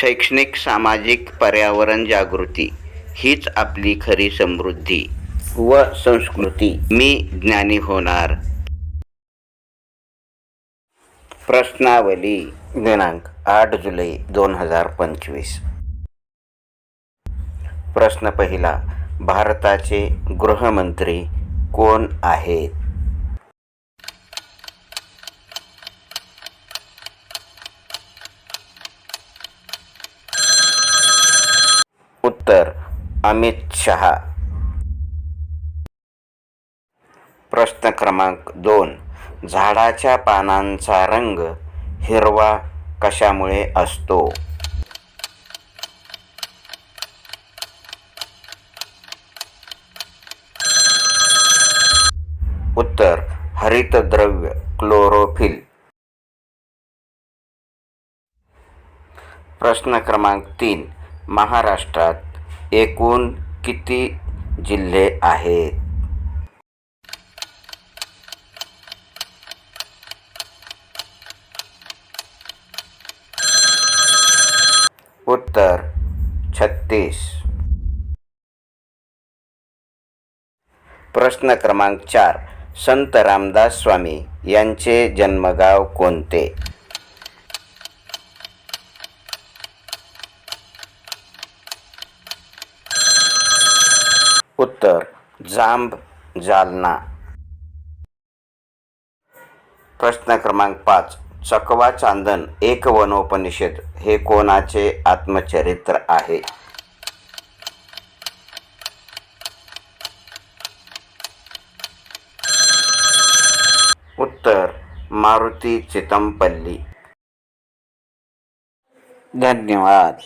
शैक्षणिक सामाजिक पर्यावरण जागृती हीच आपली खरी समृद्धी व संस्कृती. मी ज्ञानी होणार. प्रश्नावली दिनांक आठ जुलै दोन हजार पंचवीस. प्रश्न पहिला भारताचे गृहमंत्री कोण आहेत? उत्तर अमित शहा. प्रश्न क्रमांक दोन. झाडाच्या पानांचा रंग हिरवा कशामुळे असतो? उत्तर. हरितद्रव्य क्लोरोफिल. प्रश्न क्रमांक तीन. महाराष्ट्रात एकूण किती जिल्हे आहेत? उत्तर छत्तीस. प्रश्न क्रमांक चार संत रामदास स्वामी यांचे जन्मगाव कोणते? उत्तर जांब जालना. प्रश्न क्रमांक पाच चकवा चांदन एक वनोपनिषद हे कोणाचे आत्मचरित्र आहे? उत्तर मारुती चितमपल्ली. धन्यवाद.